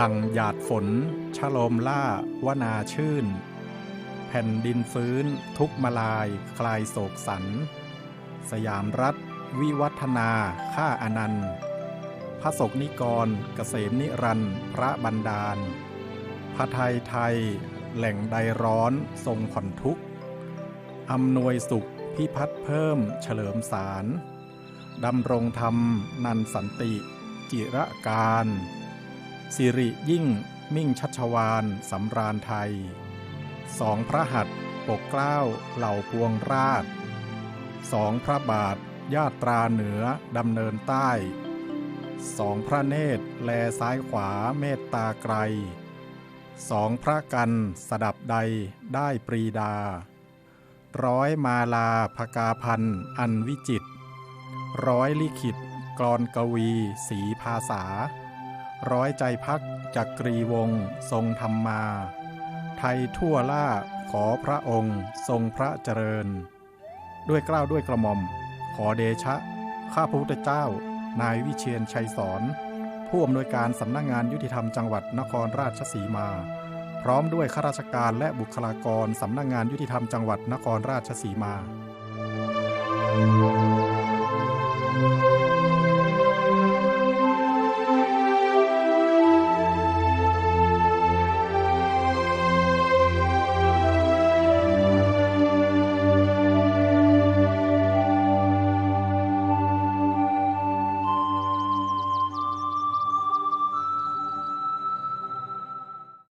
ดังหยาดฝนชโลมล่าวนาชื่น แผ่นดินฟื้นทุกมาลายคลายโศกสัน สยามรัฐ วิวัฒนาข้าอนันต์พระศกนิกรเกษมนิรันดร์พระบันดาลพระไทยไทย แหล่งใดร้อนทรงผ่อนทุกข์อำนวยสุขพิพัฒน์เพิ่มเฉลิมสารดำรงธรรมนันสันติ จิระการ สิริยิ่งมิ่งชัชวานสำราญไทยสองพระหัตถ์ปกเกล้าเหล่าปวงราชสองพระบาทญาตราเหนือดำเนินใต้สองพระเนตรแลซ้ายขวาเมตตาไกรสองพระกันสดับใดได้ปรีดา ร้อยมาลาพกาพันอันวิจิตรร้อยลิขิตกรกวีสีภาษา ร้อยใจพักจักรีวงทรงธรรมมา ไทยทั่วล่าขอพระองค์ทรงพระเจริญ ด้วยเกล้าวด้วยกระหม่อม ขอเดชะ ข้าพระพุทธเจ้า นายวิเชียนชัยสอน ผู้อำนวยการสำนักงงานยุติธรรมจังหวัดนครราชสีมา พร้อมด้วยข้าราชการและบุคลากรสำนักงงานยุติธรรมจังหวัดนครราชสีมา Thank you.